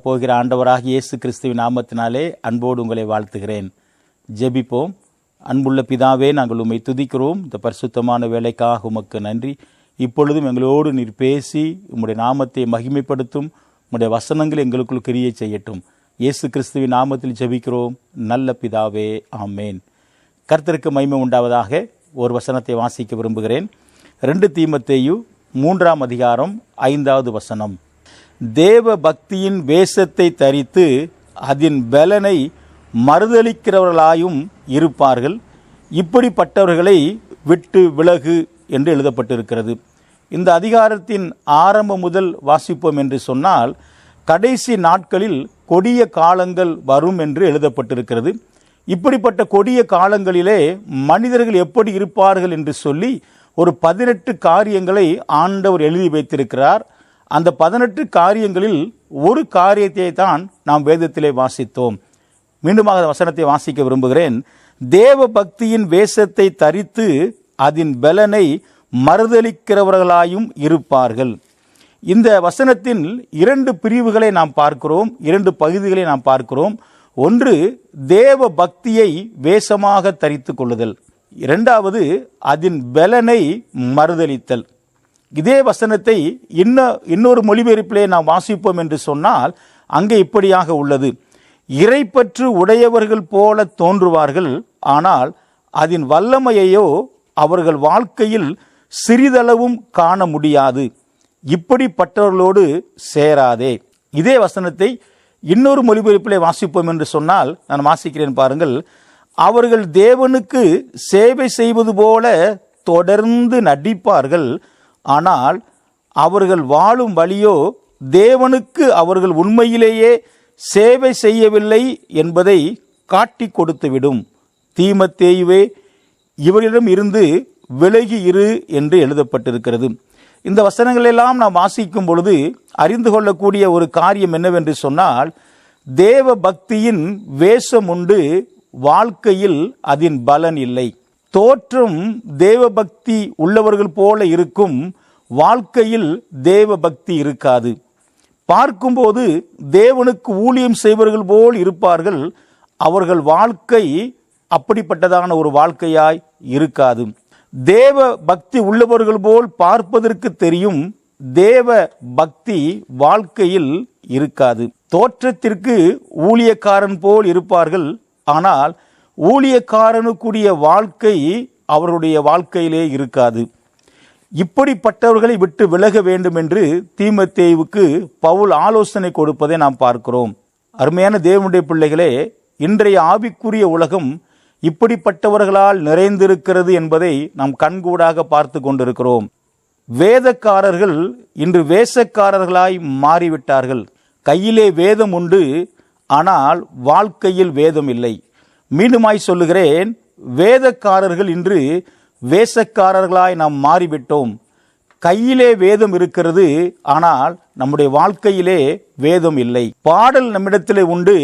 வரப்போகிற ஆண்டவராக இயேசு கிறிஸ்துவின் நாமத்தினாலே அன்போடு உங்களை வாழ்த்துகிறேன். ஜெபிப்போம். அன்புள்ள பிதாவே நாங்கள் உம்மை துதிக்கிறோம். இந்த பரிசுத்தமான வேலைக்காக உமக்கு நன்றி. இப்பொழுதும் எங்களோடு நீர் பேசி உம்முடைய நாமத்தை மகிமைப்படுத்தும். உம்முடைய வசனங்கள் எங்களுக்குள் கிரியை செய்யட்டும். இயேசு கிறிஸ்துவின் நாமத்தில் ஜெபிக்கிறோம். நல்ல பிதாவே ஆமேன். கர்த்தருக்கு மகிமை உண்டாவதாக ஒரு வசனத்தை வாசிக்க விரும்புகிறேன். ரெண்டு தீமத்தேயு மூன்றாம் அதிகாரம் ஐந்தாவது வசனம். தேவ பக்தியின் வேஷத்தை தரித்து அதன் பலனை மறுதளிக்கிறவர்களாயும் இருப்பார்கள். இப்படிப்பட்டவர்களை விட்டு விலகு என்று எழுதப்பட்டிருக்கிறது. இந்த அதிகாரத்தின் ஆரம்பம் முதல் வாசிப்போம் என்று சொன்னால் கடைசி நாட்களில் கொடிய காலங்கள் வரும் என்று எழுதப்பட்டிருக்கிறது. இப்படிப்பட்ட கொடிய காலங்களிலே மனிதர்கள் எப்படி இருப்பார்கள் என்று சொல்லி ஒரு பதினெட்டு காரியங்களை ஆண்டவர் எழுதி வைத்திருக்கிறார். அந்த பதினெட்டு காரியங்களில் ஒரு காரியத்தை தான் நாம் வேதத்திலே வாசித்தோம். மீண்டுமாக அந்த வசனத்தை வாசிக்க விரும்புகிறேன். தேவ பக்தியின் வேஷத்தை தரித்து அதன் பலனை மறுதளிக்கிறவர்களாயும் இருப்பார்கள். இந்த வசனத்தின் இரண்டு பிரிவுகளை நாம் பார்க்கிறோம் இரண்டு பகுதிகளை நாம் பார்க்கிறோம். ஒன்று தேவ பக்தியை வேஷமாக தரித்து கொள்ளுதல். இரண்டாவது அதன் பலனை மறுதளித்தல் இதே வசனத்தை இன்ன இன்னொரு மொழிபெயர்ப்பிலே நாம் வாசிப்போம் என்று சொன்னால் அங்கே இப்படியாக உள்ளது. இறைப்பற்று உடையவர்கள் போல தோன்றுவார்கள் ஆனால் அதன் வல்லமையையோ அவர்கள் வாழ்க்கையில் சிறிதளவும் காண முடியாது. இப்படிப்பட்டவர்களோடு சேராதே. இதே வசனத்தை இன்னொரு மொழிபெயர்ப்பிலே வாசிப்போம் என்று சொன்னால் நான் வாசிக்கிறேன் பாருங்கள். அவர்கள் தேவனுக்கு சேவை செய்வது போல தொடர்ந்து நடிப்பார்கள் ஆனால் அவர்கள் வாழும் வழியோ தேவனுக்கு அவர்கள் உண்மையிலேயே சேவை செய்யவில்லை என்பதை காட்டி கொடுத்துவிடும். தீமத்தேயுவே இவரிடம் இருந்து விலகி இரு என்று எழுதப்பட்டிருக்கிறது. இந்த வசனங்களெல்லாம் நாம் வாசிக்கும் பொழுது அறிந்து கொள்ளக்கூடிய ஒரு காரியம் என்னவென்று சொன்னால் தேவ பக்தியின் வேஷம் உண்டு வாழ்க்கையில் அதன் பலன் இல்லை. தோற்றம் தேவபக்தி உள்ளவர்கள் போல இருக்கும் வாழ்க்கையில் தேவபக்தி இருக்காது. பார்க்கும்போது தேவனுக்கு ஊழியம் செய்வர்கள் போல் இருப்பார்கள். அவர்கள் வாழ்க்கை அப்படிப்பட்டதான ஒரு வாழ்க்கையாய் இருக்காது. தேவ பக்தி உள்ளவர்கள் போல் பார்ப்பதற்கு தெரியும் தேவ பக்தி வாழ்க்கையில் இருக்காது. தோற்றத்திற்கு ஊழியக்காரன் போல் இருப்பார்கள். ஆனால் ஊழியக்காரனுக்குரிய வாழ்க்கை அவருடைய வாழ்க்கையிலே இருக்காது. இப்படிப்பட்டவர்களை விட்டு விலக வேண்டும் என்று தீமத்தேவுக்கு பவுல் ஆலோசனை கொடுப்பதை நாம் பார்க்கிறோம். அருமையான தேவனுடைய பிள்ளைகளே இன்றைய ஆவிக்குரிய உலகம் இப்படிப்பட்டவர்களால் நிறைந்திருக்கிறது என்பதை நாம் கண்கூடாக பார்த்து கொண்டிருக்கிறோம். வேதக்காரர்கள் இன்று வேஷக்காரர்களாய் மாறிவிட்டார்கள். கையிலே வேதம் உண்டு ஆனால் வாழ்க்கையில் வேதம் இல்லை. மீண்டுமாய் சொல்லுகிறேன் வேதக்காரர்கள் இன்று வேஷக்காரர்களாய் நாம் மாறிவிட்டோம். கையிலே வேதம் இருக்கிறது ஆனால் நம்முடைய வாழ்க்கையிலே வேதம் இல்லை. பாடல் நம்மிடத்திலே உண்டு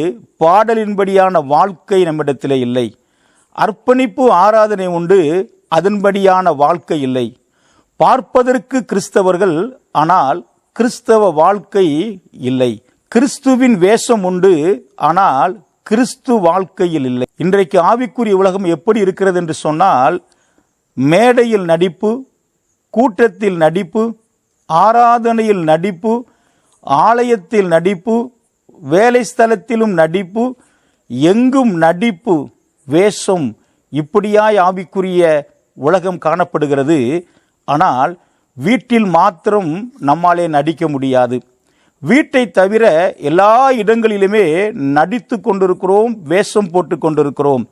பாடலின்படியான வாழ்க்கை நம்மிடத்திலே இல்லை. அர்ப்பணிப்பு ஆராதனை உண்டு அதன்படியான வாழ்க்கை இல்லை. பார்ப்பதற்கு கிறிஸ்தவர்கள் ஆனால் கிறிஸ்தவ வாழ்க்கை இல்லை. கிறிஸ்துவின் வேஷம் உண்டு ஆனால் கிறிஸ்து வாழ்க்கையில் இல்லை. இன்றைக்கு ஆவிக்குரிய உலகம் எப்படி இருக்கிறது என்று சொன்னால் மேடையில் நடிப்பு கூட்டத்தில் நடிப்பு ஆராதனையில் நடிப்பு ஆலயத்தில் நடிப்பு வேலை ஸ்தலத்திலும் நடிப்பு எங்கும் நடிப்பு வேஷம் இப்படியாய் ஆவிக்குரிய உலகம் காணப்படுகிறது. ஆனால் வீட்டில் மாத்திரம் நம்மாலே நடிக்க முடியாது. வீட்டை தவிர எல்லா இடங்களிலுமே நடித்து கொண்டிருக்கிறோம் வேஷம் போட்டு கொண்டிருக்கிறோம்.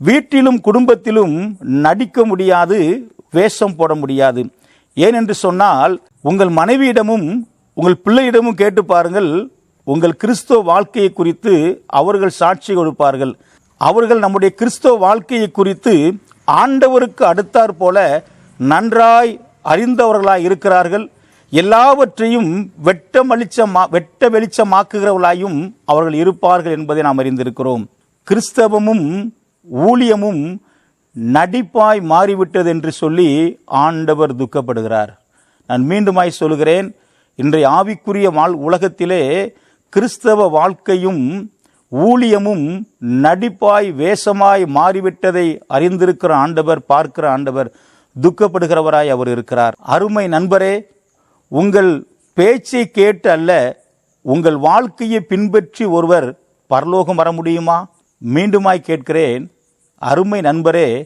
வீட்டிலும் குடும்பத்திலும் நடிக்க முடியாது வேஷம் போட முடியாது. ஏனென்று சொன்னால் உங்கள் மனைவியிடமும் உங்கள் பிள்ளையிடமும் கேட்டு பாருங்கள் உங்கள் கிறிஸ்துவ வாழ்க்கையை குறித்து அவர்கள் சாட்சி கொடுப்பார்கள். அவர்கள் நம்முடைய கிறிஸ்துவ வாழ்க்கையை குறித்து ஆண்டவருக்கு அடுத்தாற் போல நன்றாய் அறிந்தவர்களாய் இருக்கிறார்கள். எல்லாவற்றையும் வெட்ட வெளிச்சமா வெட்ட வெளிச்சமாக்குகிறவர்களாயும் அவர்கள் இருப்பார்கள் என்பதை நாம் அறிந்திருக்கிறோம். கிறிஸ்தவமும் ஊழியமும் நடிப்பாய் மாறிவிட்டது என்று சொல்லி ஆண்டவர் துக்கப்படுகிறார். நான் மீண்டுமாய் சொல்கிறேன் இன்றைய ஆவிக்குரிய வாழ் உலகத்திலே கிறிஸ்தவ வாழ்க்கையும் ஊழியமும் நடிப்பாய் வேஷமாய் மாறிவிட்டதை அறிந்திருக்கிற ஆண்டவர் பார்க்கிற ஆண்டவர் துக்கப்படுகிறவராய் அவர் இருக்கிறார். அருமை நண்பரே உங்கள் பேச்சை கேட்டு அல்ல உங்கள் வாழ்க்கையை பின்பற்றி ஒருவர் பரலோகம் வர முடியுமா? மீண்டுமாய் கேட்கிறேன். அருமை நண்பரே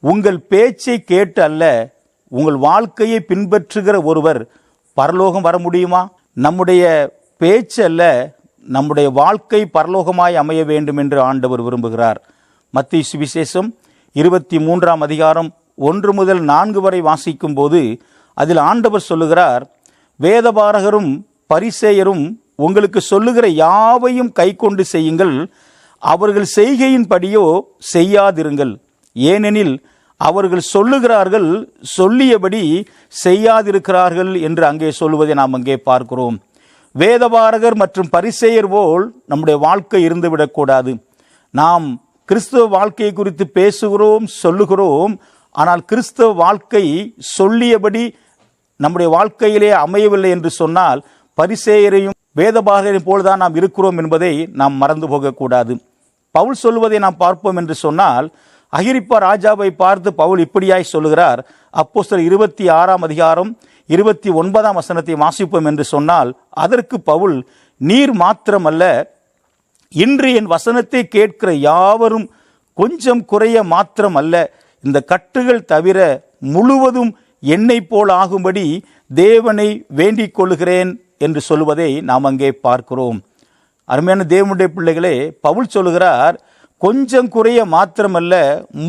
உங்கள் பேச்சை கேட்டு அல்ல உங்கள் வாழ்க்கையை பின்பற்றுகிற ஒருவர் பரலோகம் வர முடியுமா? நம்முடைய பேச்சு அல்ல நம்முடைய வாழ்க்கை பரலோகமாய் அமைய வேண்டும் என்று ஆண்டவர் விரும்புகிறார். மத்திய சுவிசேஷம் இருபத்தி மூன்றாம் அதிகாரம் ஒன்று முதல் நான்கு வரை வாசிக்கும் போது அதில் ஆண்டவர் சொல்லுகிறார் வேதபாரகரும் பரிசேயரும் உங்களுக்கு சொல்லுகிற யாவையும் கைக்கொண்டு செய்யுங்கள். அவர்கள் செய்கையின்படியோ செய்யாதிருங்கள். ஏனெனில் அவர்கள் சொல்லுகிறார்கள் சொல்லியபடி செய்யாதிருக்கிறார்கள் என்று அங்கே சொல்லுவதை நாம் அங்கே பார்க்கிறோம். வேதபாரகர் மற்றும் பரிசேயர் போல் நம்முடைய வாழ்க்கை இருந்துவிடக்கூடாது நாம் கிறிஸ்துவ வாழ்க்கையை குறித்து பேசுகிறோம் சொல்லுகிறோம். ஆனால் கிறிஸ்தவ வாழ்க்கை சொல்லியபடி நம்முடைய வாழ்க்கையிலே அமையவில்லை என்று சொன்னால் பரிசேயரையும் வேதபாரகரையும் போல்தான் நாம் இருக்கிறோம் என்பதை நாம் மறந்து போகக்கூடாது. பவுல் சொல்லுவதை நாம் பார்ப்போம் என்று சொன்னால் அகிரிப்பா ராஜாவை பார்த்து பவுல் இப்படியாய் சொல்லுகிறார். அப்போ சில இருபத்தி ஆறாம் அதிகாரம் இருபத்தி ஒன்பதாம் வசனத்தை வாசிப்போம் என்று சொன்னால் அதற்கு பவுல் நீர் மாத்திரமல்ல இன்று என் வசனத்தை கேட்கிற யாவரும் கொஞ்சம் குறைய மாத்திரம் அல்ல இந்த கட்டுகள் தவிர முழுவதும் என்னை போல் ஆகும்படி தேவனை வேண்டிக் கொள்கிறேன் என்று சொல்வதை நாம் அங்கே பார்க்கிறோம். அருமையான தேவனுடைய பிள்ளைகளே பவுல் சொல்லுகிறார் கொஞ்சம் குறைய மாத்திரமல்ல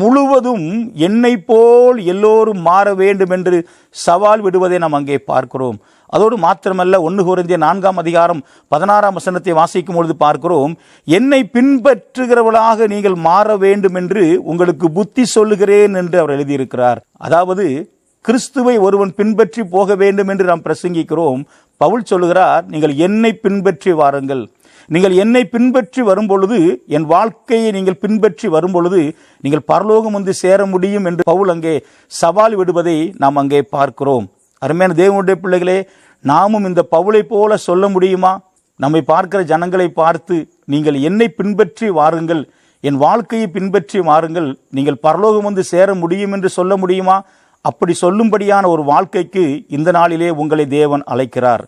முழுவதும் என்னை போல் எல்லோரும் மாற வேண்டும் என்று சவால் விடுவதை நாம் அங்கே பார்க்கிறோம். அதோடு மாத்திரமல்ல ஒன்று குறைந்திய நான்காம் அதிகாரம் பதினாறாம் வசனத்தை வாசிக்கும் பொழுது பார்க்கிறோம் என்னை பின்பற்றுகிறவளாக நீங்கள் மாற வேண்டும் என்று உங்களுக்கு புத்தி சொல்லுகிறேன் என்று அவர் எழுதியிருக்கிறார். அதாவது கிறிஸ்துவை ஒருவன் பின்பற்றி போக வேண்டும் என்று நாம் பிரசங்கிக்கிறோம். பவுல் சொல்லுகிறார் நீங்கள் என்னை பின்பற்றி வாருங்கள். நீங்கள் என்னை பின்பற்றி வரும்பொழுது என் வாழ்க்கையை நீங்கள் பின்பற்றி வரும்பொழுது நீங்கள் பரலோகம் வந்து சேர முடியும் என்று பவுல் அங்கே சவால் விடுவதை நாம் அங்கே பார்க்கிறோம். அருமையான தேவனுடைய பிள்ளைகளே நாமும் இந்த பவுலை போல சொல்ல முடியுமா? நம்மை பார்க்கிற ஜனங்களை பார்த்து நீங்கள் என்னை பின்பற்றி வாருங்கள். என் வாழ்க்கையை பின்பற்றி வாருங்கள். நீங்கள் பரலோகம் வந்து சேர முடியும் என்று சொல்ல முடியுமா? அப்படி சொல்லும்படியான ஒரு வாழ்க்கைக்கு இந்த நாளிலே உங்களை தேவன் அழைக்கிறார்.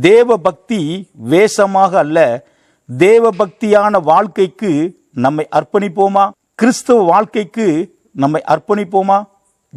தேவ பக்தி வேஷமாக அல்ல தேவ பக்தியான வாழ்க்கைக்கு நம்மை அர்ப்பணிப்போமா? கிறிஸ்தவ வாழ்க்கைக்கு நம்மை அர்ப்பணிப்போமா?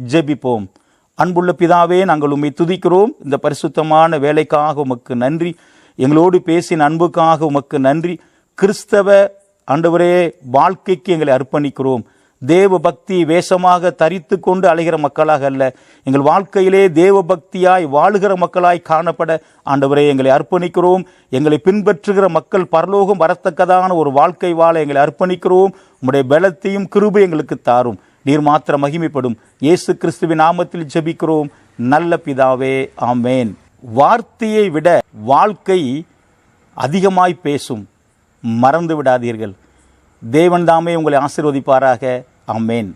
ஜெபிப்போம். அன்புள்ள பிதாவே நாங்கள் உம்மை துதிக்கிறோம். இந்த பரிசுத்தமான வேலைக்காக உமக்கு நன்றி. எங்களோடு பேசின அன்புக்காக உமக்கு நன்றி. கிறிஸ்தவ ஆண்டவரே வாழ்க்கைக்கு எங்களை அர்ப்பணிக்கிறோம். தேவ பக்தி வேஷமாக தரித்து கொண்டு அலைகிற மக்களாக அல்ல. எங்கள் வாழ்க்கையிலே தேவ பக்தியாய் வாழுகிற மக்களாய் காணப்பட ஆண்டவரே எங்களை அர்ப்பணிக்கிறோம். எங்களை பின்பற்றுகிற மக்கள் பரலோகம் வரத்தக்கதான ஒரு வாழ்க்கை வாழ எங்களை அர்ப்பணிக்கிறோம். உம்முடைய பலத்தையும் கிருபை எங்களுக்கு தாரும். நீர் மாத்திர மகிமைப்படும். இயேசு கிறிஸ்துவின் நாமத்தில் ஜெபிக்கிறோம். நல்ல பிதாவே ஆமேன். வார்த்தையை விட வாழ்க்கை அதிகமாய் பேசும். மறந்து விடாதீர்கள். தேவன்தாமே உங்களை ஆசீர்வதிப்பாராக. ஆமேன்